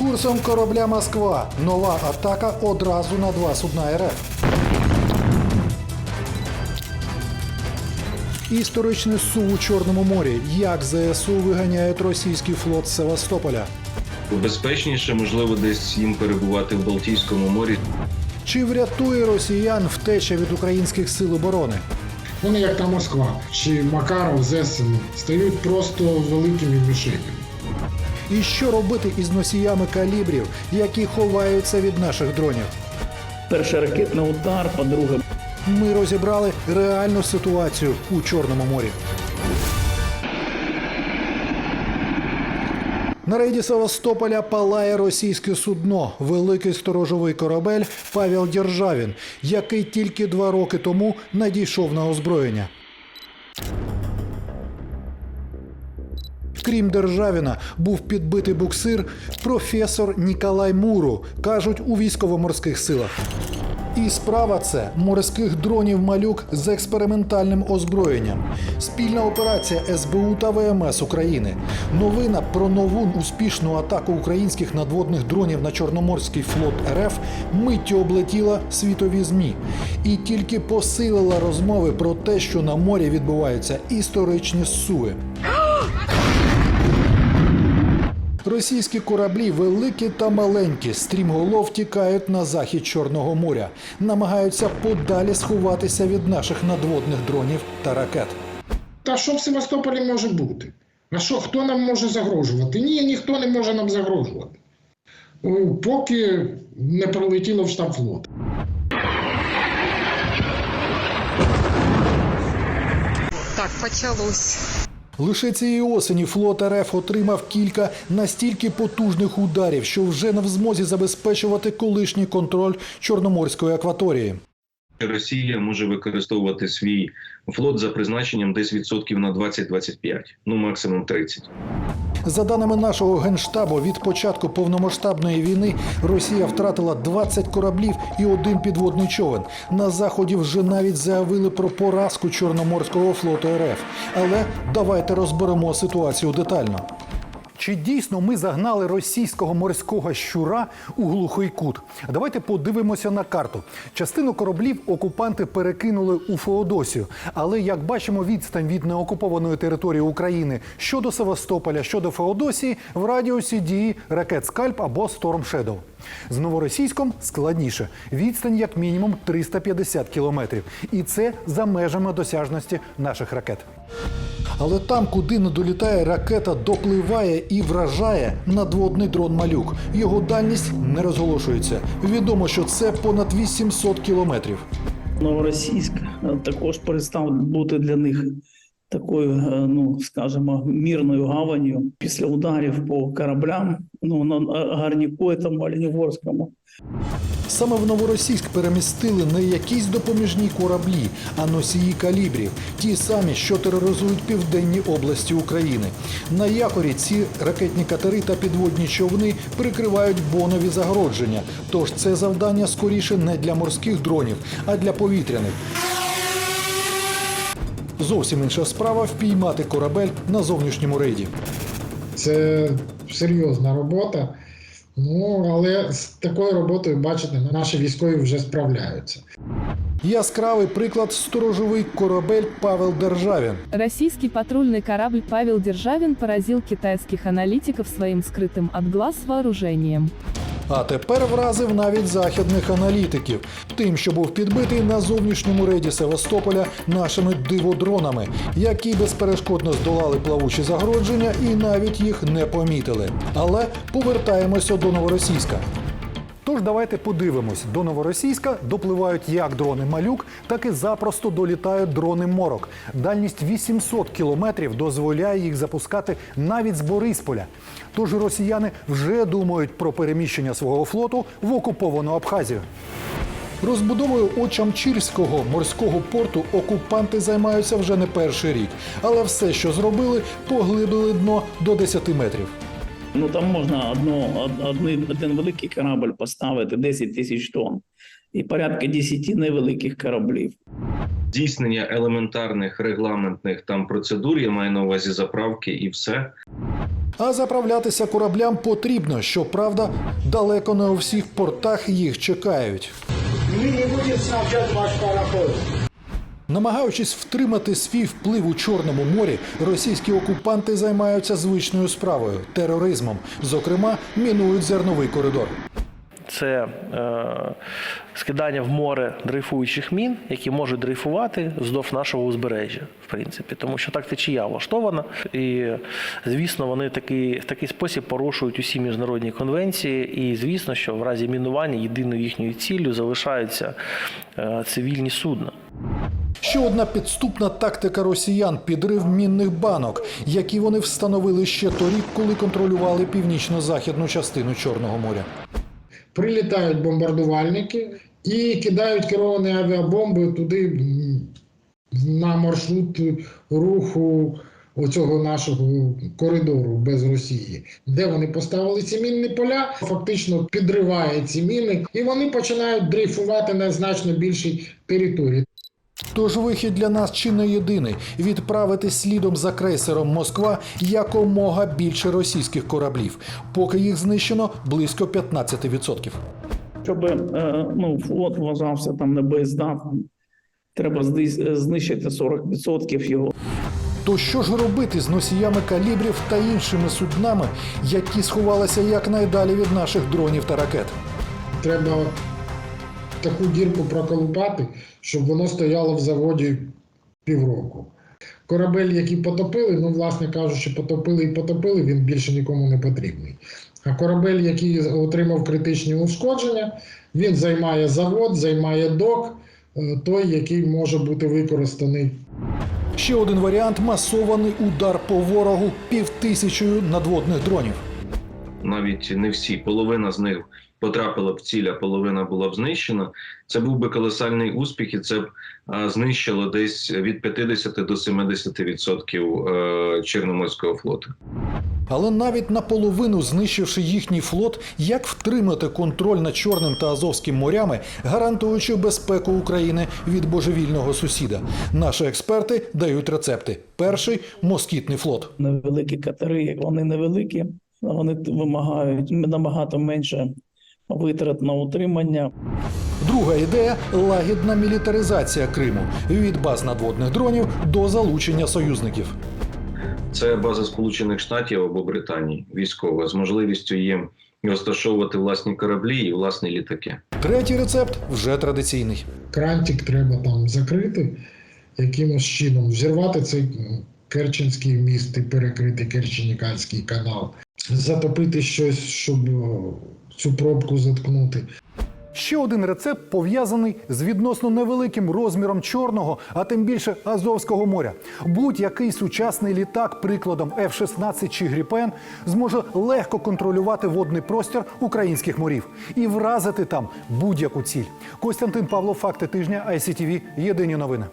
Курсом корабля Москва. Нова атака одразу на два судна РФ. Історичний сув у Чорному морі. Як ЗСУ виганяють російський флот з Севастополя. Безпечніше, можливо, десь їм перебувати в Балтійському морі. Чи врятує росіян втеча від українських сил оборони? Вони як та Москва чи Макаров з стають просто великими мішенями. І що робити із носіями калібрів, які ховаються від наших дронів? Перший ракетний удар, по-друге, Ми розібрали реальну ситуацію у Чорному морі. На рейді Севастополя палає російське судно, великий сторожовий корабель Павел Державін, який тільки два роки тому надійшов на озброєння. Крім Державіна, був підбитий буксир професор Ніколай Муру, кажуть у військово-морських силах. І справа це морських дронів малюк з експериментальним озброєнням. Спільна операція СБУ та ВМС України. Новина про нову успішну атаку українських надводних дронів на Чорноморський флот РФ миттю облетіла світові ЗМІ і тільки посилила розмови про те, що на морі відбуваються історичні суви. Російські кораблі, великі та маленькі, стрімголов тікають на захід Чорного моря, намагаються подалі сховатися від наших надводних дронів та ракет. Та що в Севастополі може бути? А що, хто нам може загрожувати? Ні, ніхто не може нам загрожувати. Поки не прилетіло в штаб флот. Так, почалось. Лише цієї осені флот РФ отримав кілька настільки потужних ударів, що вже не в змозі забезпечувати колишній контроль Чорноморської акваторії. Росія може використовувати свій флот за призначенням десь відсотків на 20-25, ну максимум 30. За даними нашого генштабу, від початку повномасштабної війни Росія втратила 20 кораблів і один підводний човен. На заході вже навіть заявили про поразку Чорноморського флоту РФ. Але давайте розберемо ситуацію детально. Чи дійсно ми загнали російського морського щура у глухий кут? Давайте подивимося на карту. Частину кораблів окупанти перекинули у Феодосію, але як бачимо, відстань від неокупованої території України щодо Севастополя, щодо Феодосії в радіусі дії ракет Скальп або Storm Shadow. З новоросійськом складніше. Відстань як мінімум 350 кілометрів. І це за межами досяжності наших ракет. Але там, куди не долітає ракета, допливає і вражає надводний дрон малюк. Його дальність не розголошується. Відомо, що це понад 800 кілометрів. Новоросійськ також перестав бути для них такою, е, ну скажімо, мірною гаванню після ударів по кораблям. Ну на Гарніку та Оленігорському. Саме в Новоросійськ перемістили не якісь допоміжні кораблі, а носії калібрів, ті самі, що тероризують південні області України. На якорі ці ракетні катери та підводні човни прикривають бонові загородження. Тож це завдання скоріше не для морських дронів, а для повітряних. Зовсім інша справа впіймати корабель на зовнішньому рейді. Це серйозна робота. Ну, але з такою роботою, бачите, наші військові вже справляються. Яскравий приклад сторожовий корабель Павел Державін. Российский патрульный корабль «Павел Державин» поразил китайских аналитиков своим скрытым от глаз вооружением. А тепер вразив навіть західних аналітиків, тим, що був підбитий на зовнішньому рейді Севастополя нашими диводронами, які безперешкодно здолали плавучі загородження і навіть їх не помітили. Але повертаємося до новоросійська. Тож давайте подивимось: до новоросійська допливають як дрони малюк, так і запросто долітають дрони морок. Дальність 800 кілометрів дозволяє їх запускати навіть з Борисполя. Тож росіяни вже думають про переміщення свого флоту в окуповану Абхазію. Розбудовою Очамчирського морського порту окупанти займаються вже не перший рік, але все, що зробили, поглибили дно до 10 метрів. Ну там можна одно, од- одни, один великий корабль поставити 10 тисяч тонн і порядка 10 невеликих кораблів. Здійснення елементарних регламентних там процедур, я маю на увазі заправки і все. А заправлятися кораблям потрібно, щоправда, далеко не у всіх портах їх чекають. Мы не будем снабжать ваш пароход. Намагаючись втримати свій вплив у Чорному морі, російські окупанти займаються звичною справою тероризмом. Зокрема, мінують зерновий коридор. Це е, скидання в море дрейфуючих мін, які можуть дрейфувати вздовж нашого узбережжя, в принципі, тому що так течія влаштована, і звісно, вони такий, в такий спосіб порушують усі міжнародні конвенції. І звісно, що в разі мінування єдиною їхньою ціллю залишаються е, цивільні судна. Ще одна підступна тактика росіян підрив мінних банок, які вони встановили ще торік, коли контролювали північно-західну частину Чорного моря. Прилітають бомбардувальники і кидають керовані авіабомби туди на маршрут руху оцього нашого коридору без Росії, де вони поставили ці мінні поля, фактично підриває ці міни, і вони починають дрейфувати на значно більшій території. Тож вихід для нас чи не єдиний відправити слідом за крейсером Москва якомога більше російських кораблів, поки їх знищено близько 15%. Щоб е, ну, флот вважався там небоєздатним, треба знищити 40% його. То що ж робити з носіями калібрів та іншими суднами, які сховалися якнайдалі від наших дронів та ракет? Треба таку дірку проколупати, щоб воно стояло в заводі півроку. Корабель, який потопили, ну, власне кажучи, потопили і потопили, він більше нікому не потрібний. А корабель, який отримав критичні ушкодження, він займає завод, займає док, е, той, який може бути використаний Ще один варіант масований удар по ворогу півтисячою надводних дронів. навіть не всі, половина з них потрапила б в ціль, а половина була б знищена. Це був би колосальний успіх, і це б а, знищило десь від 50 до 70 відсотків е, Чорноморського флоту. Але навіть наполовину знищивши їхній флот, як втримати контроль над Чорним та Азовським морями, гарантуючи безпеку України від божевільного сусіда. Наші експерти дають рецепти. Перший москітний флот. Невеликі катери, вони невеликі, вони вимагають набагато менше витрат на утримання. Друга ідея лагідна мілітаризація Криму від баз надводних дронів до залучення союзників. Це база Сполучених Штатів або Британії військова з можливістю їм розташовувати власні кораблі і власні літаки. Третій рецепт вже традиційний. крантик треба там закрити, якимось чином взірвати цей Керченський міст і перекрити Керченіканський канал, затопити щось, щоб цю пробку заткнути. Ще один рецепт пов'язаний з відносно невеликим розміром Чорного, а тим більше Азовського моря. Будь-який сучасний літак, прикладом F-16 чи Гріпен, зможе легко контролювати водний простір українських морів і вразити там будь-яку ціль. Костянтин Павло, факти тижня, ICTV, Єдині новини.